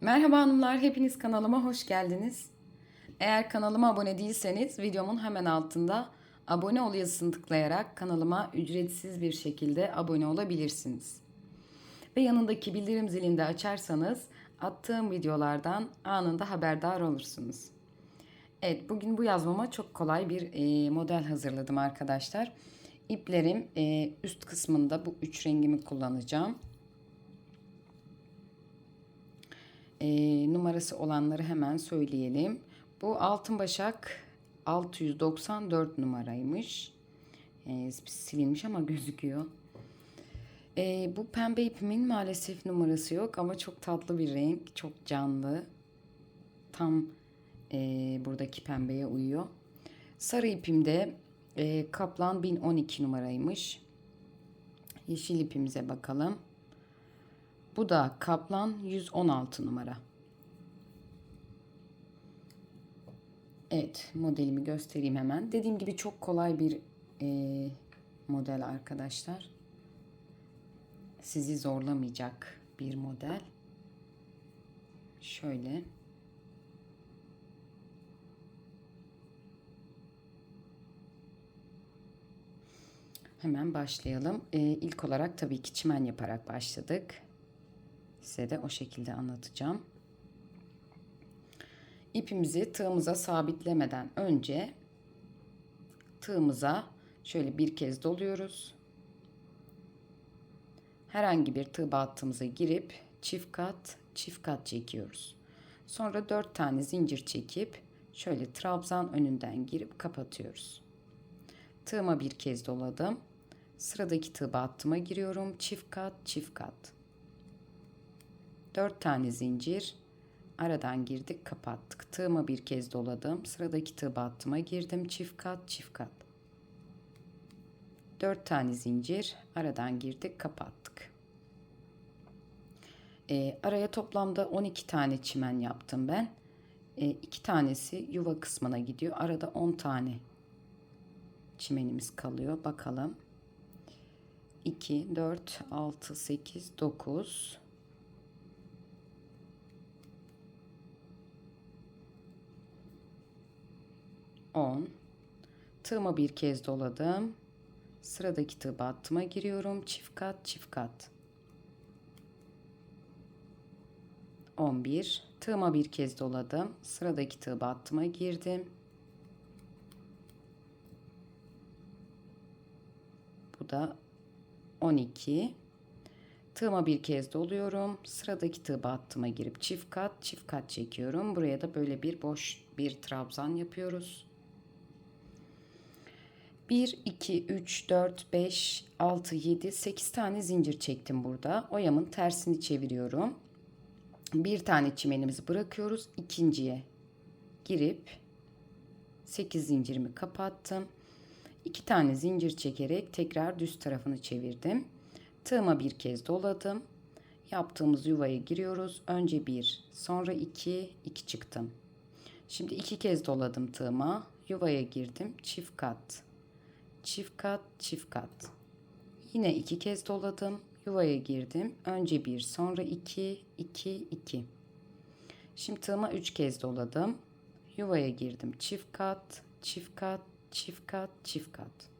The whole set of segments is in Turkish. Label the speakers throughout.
Speaker 1: Merhaba hanımlar, hepiniz kanalıma hoş geldiniz. Eğer kanalıma abone değilseniz videomun hemen altında abone ol yazısını tıklayarak kanalıma ücretsiz bir şekilde abone olabilirsiniz. Ve yanındaki bildirim zilini de açarsanız attığım videolardan anında haberdar olursunuz. Evet, bugün bu yazmama çok kolay bir e, model hazırladım arkadaşlar. İplerim e, üst kısmında bu üç rengimi kullanacağım. E, numarası olanları hemen söyleyelim. Bu altın başak 694 numaraymış. E, silinmiş ama gözüküyor. E, bu pembe ipimin maalesef numarası yok ama çok tatlı bir renk. Çok canlı. Tam e, buradaki pembeye uyuyor. Sarı ipimde e, Kaplan 1012 numaraymış. Yeşil ipimize bakalım. Bu da Kaplan 116 numara. Evet modelimi göstereyim hemen. Dediğim gibi çok kolay bir e, model arkadaşlar. Sizi zorlamayacak bir model. Şöyle. Hemen başlayalım. E, ilk olarak tabii ki çimen yaparak başladık. Size de o şekilde anlatacağım. İpimizi tığımıza sabitlemeden önce tığımıza şöyle bir kez doluyoruz. Herhangi bir tığ battığımıza girip çift kat çift kat çekiyoruz. Sonra dört tane zincir çekip şöyle trabzan önünden girip kapatıyoruz. Tığıma bir kez doladım. Sıradaki tığ battıma giriyorum. Çift kat çift kat. 4 tane zincir. Aradan girdik kapattık. Tığıma bir kez doladım. Sıradaki tığ battıma girdim. Çift kat çift kat. 4 tane zincir. Aradan girdik kapattık. E, araya toplamda 12 tane çimen yaptım ben. E, iki tanesi yuva kısmına gidiyor. Arada 10 tane çimenimiz kalıyor. Bakalım. 2 4 6 8 9 10 tığıma bir kez doladım. Sıradaki tığ battıma giriyorum. Çift kat çift kat. 11 tığıma bir kez doladım. Sıradaki tığ battıma girdim. Bu da 12 tığıma bir kez doluyorum. Sıradaki tığ battıma girip çift kat çift kat çekiyorum. Buraya da böyle bir boş bir trabzan yapıyoruz 1, 2, 3, 4, 5, 6, 7, 8 tane zincir çektim burada. Oyamın tersini çeviriyorum. Bir tane çimenimizi bırakıyoruz. ikinciye girip 8 zincirimi kapattım. 2 tane zincir çekerek tekrar düz tarafını çevirdim. Tığıma bir kez doladım. Yaptığımız yuvaya giriyoruz. Önce 1, sonra 2, 2 çıktım. Şimdi iki kez doladım tığıma. Yuvaya girdim. Çift kat çift kat çift kat. Yine iki kez doladım yuvaya girdim. Önce bir sonra iki iki iki. Şimdi tığıma üç kez doladım. Yuvaya girdim çift kat çift kat çift kat çift kat.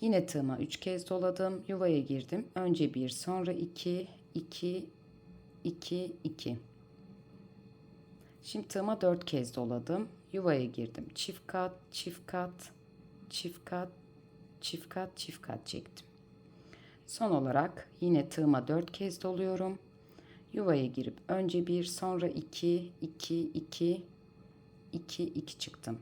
Speaker 1: Yine tığıma üç kez doladım yuvaya girdim. Önce bir sonra iki iki iki iki. Şimdi tığıma dört kez doladım yuvaya girdim. Çift kat, çift kat, çift kat, çift kat, çift kat çektim. Son olarak yine tığıma dört kez doluyorum. Yuvaya girip önce bir, sonra iki, iki, iki, iki, iki çıktım.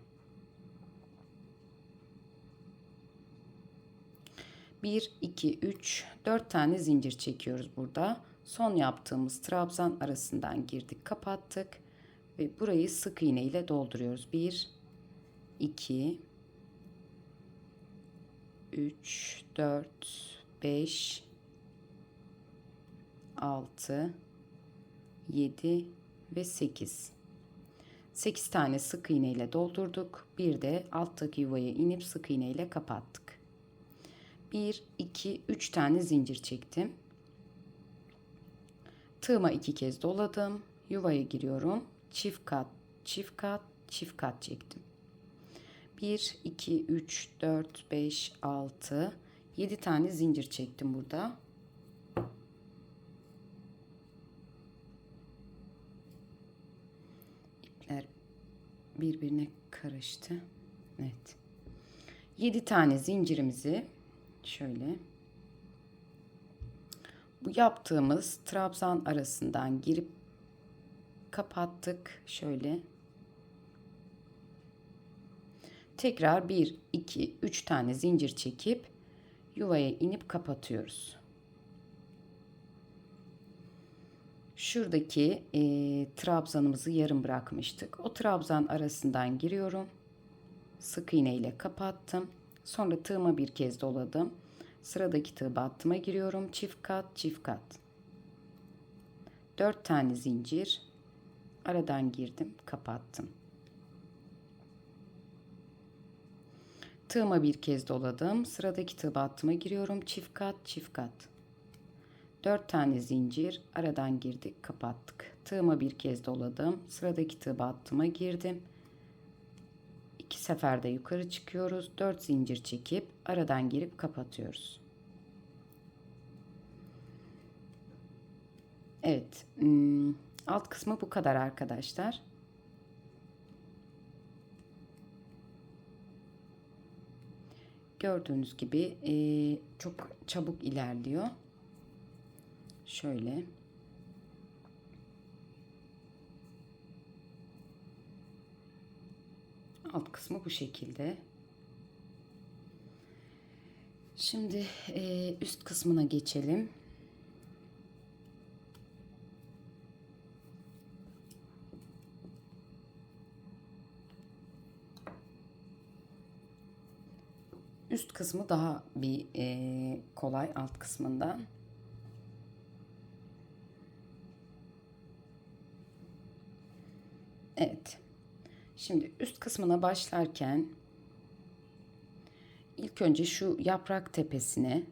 Speaker 1: Bir, iki, üç, dört tane zincir çekiyoruz burada. Son yaptığımız trabzan arasından girdik, kapattık ve burayı sık iğne ile dolduruyoruz. 1 2 3 4 5 6 7 ve 8 8 tane sık iğne ile doldurduk. Bir de alttaki yuvaya inip sık iğne ile kapattık. 1 2 3 tane zincir çektim. Tığıma iki kez doladım. Yuvaya giriyorum. Çift kat, çift kat, çift kat çektim. 1, 2, 3, 4, 5, 6, 7 tane zincir çektim burada. İpler birbirine karıştı. Evet. 7 tane zincirimizi şöyle bu yaptığımız trabzan arasından girip kapattık şöyle. Tekrar 1 2 3 tane zincir çekip yuvaya inip kapatıyoruz. Şuradaki e, trabzanımızı yarım bırakmıştık. O trabzan arasından giriyorum. Sık iğne ile kapattım. Sonra tığıma bir kez doladım. Sıradaki tığ battıma giriyorum. Çift kat, çift kat. 4 tane zincir. Aradan girdim, kapattım. Tığıma bir kez doladım. Sıradaki tığ battıma giriyorum. Çift kat, çift kat. 4 tane zincir. Aradan girdik, kapattık. Tığıma bir kez doladım. Sıradaki tığ battıma girdim. İki seferde yukarı çıkıyoruz. 4 zincir çekip aradan girip kapatıyoruz. Evet. Hmm, alt kısmı bu kadar arkadaşlar. Gördüğünüz gibi e, çok çabuk ilerliyor. Şöyle. Alt kısmı bu şekilde. Şimdi e, üst kısmına geçelim. Üst kısmı daha bir e, kolay alt kısmından. Evet. Şimdi üst kısmına başlarken ilk önce şu yaprak tepesine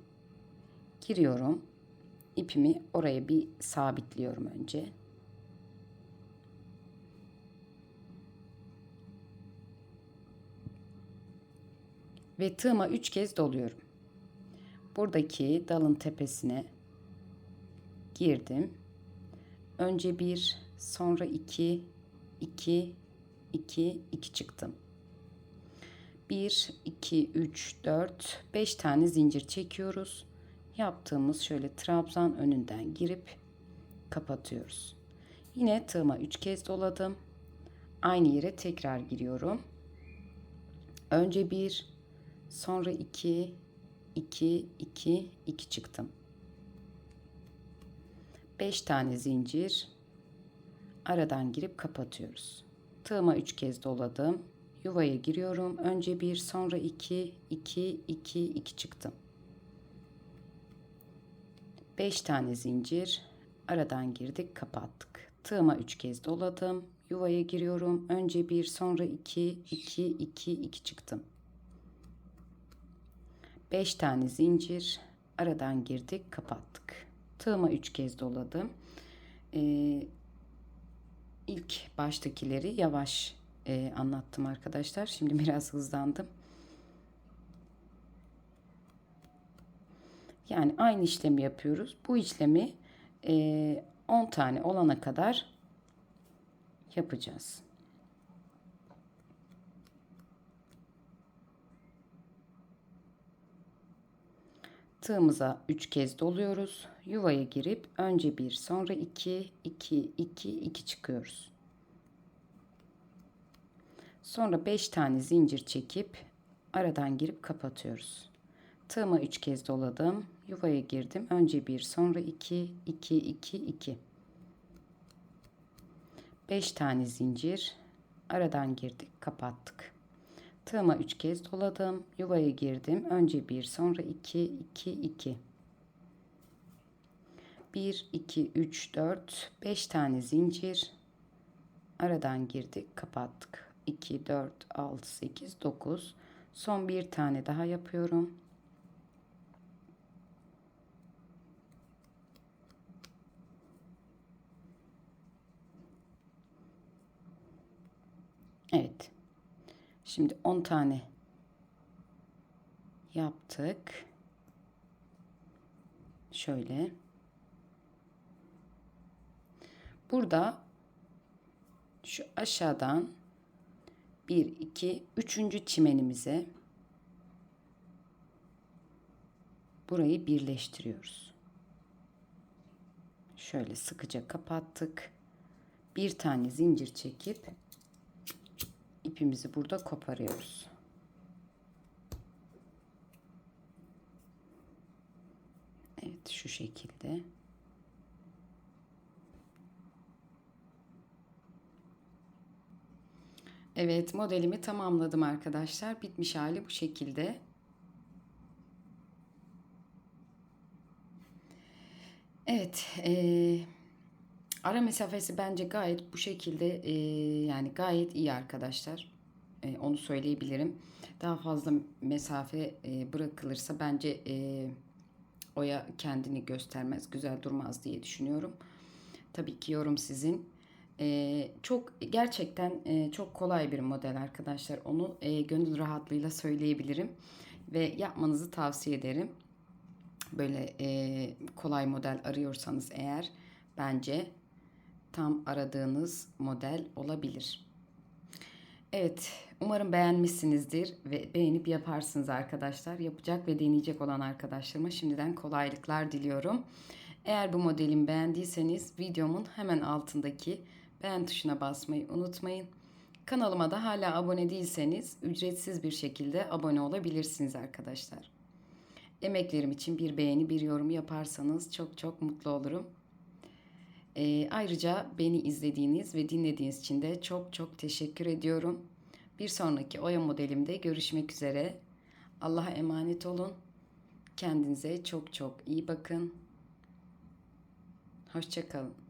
Speaker 1: giriyorum. İpimi oraya bir sabitliyorum önce. Ve tığıma 3 kez doluyorum. Buradaki dalın tepesine girdim. Önce bir, sonra iki, iki, 2, 2 çıktım. 1, 2, 3, 4, 5 tane zincir çekiyoruz. Yaptığımız şöyle trabzan önünden girip kapatıyoruz. Yine tığıma 3 kez doladım. Aynı yere tekrar giriyorum. Önce 1, sonra 2, 2, 2, 2 çıktım. 5 tane zincir aradan girip kapatıyoruz. Tığıma 3 kez doladım. Yuvaya giriyorum. Önce 1, sonra 2, 2, 2, 2 çıktım. 5 tane zincir. Aradan girdik, kapattık. Tığıma 3 kez doladım. Yuvaya giriyorum. Önce 1, sonra 2, 2, 2, 2 çıktım. 5 tane zincir. Aradan girdik, kapattık. Tığıma 3 kez doladım. Ee, ilk baştakileri yavaş e, anlattım arkadaşlar. Şimdi biraz hızlandım. Yani aynı işlemi yapıyoruz. Bu işlemi e, 10 tane olana kadar yapacağız. Tığımıza 3 kez doluyoruz. Yuvaya girip önce 1 sonra 2 2 2 2 çıkıyoruz. Sonra 5 tane zincir çekip aradan girip kapatıyoruz. Tığıma 3 kez doladım. Yuvaya girdim. Önce 1 sonra 2 2 2 2. 5 tane zincir aradan girdik kapattık. Tığıma 3 kez doladım. Yuvaya girdim. Önce 1, sonra 2, 2, 2. 1, 2, 3, 4, 5 tane zincir. Aradan girdik, kapattık. 2, 4, 6, 8, 9. Son bir tane daha yapıyorum. Evet. Şimdi 10 tane yaptık. Şöyle. Burada şu aşağıdan 1 2 3. çimenimize burayı birleştiriyoruz. Şöyle sıkıca kapattık. Bir tane zincir çekip ipimizi burada koparıyoruz. Evet şu şekilde. Evet modelimi tamamladım arkadaşlar. Bitmiş hali bu şekilde. Evet. eee, ara mesafesi bence gayet bu şekilde eee, yani gayet iyi arkadaşlar. Eee, onu söyleyebilirim. Daha fazla mesafe eee, bırakılırsa bence eee, oya kendini göstermez, güzel durmaz diye düşünüyorum. Tabii ki yorum sizin. Eee, çok gerçekten eee, çok kolay bir model arkadaşlar. Onu eee, gönül rahatlığıyla söyleyebilirim ve yapmanızı tavsiye ederim. Böyle eee, kolay model arıyorsanız eğer bence tam aradığınız model olabilir. Evet, umarım beğenmişsinizdir ve beğenip yaparsınız arkadaşlar. Yapacak ve deneyecek olan arkadaşlarıma şimdiden kolaylıklar diliyorum. Eğer bu modelimi beğendiyseniz videomun hemen altındaki beğen tuşuna basmayı unutmayın. Kanalıma da hala abone değilseniz ücretsiz bir şekilde abone olabilirsiniz arkadaşlar. Emeklerim için bir beğeni, bir yorum yaparsanız çok çok mutlu olurum. Ee, ayrıca beni izlediğiniz ve dinlediğiniz için de çok çok teşekkür ediyorum. Bir sonraki oya modelimde görüşmek üzere. Allah'a emanet olun. Kendinize çok çok iyi bakın. Hoşçakalın.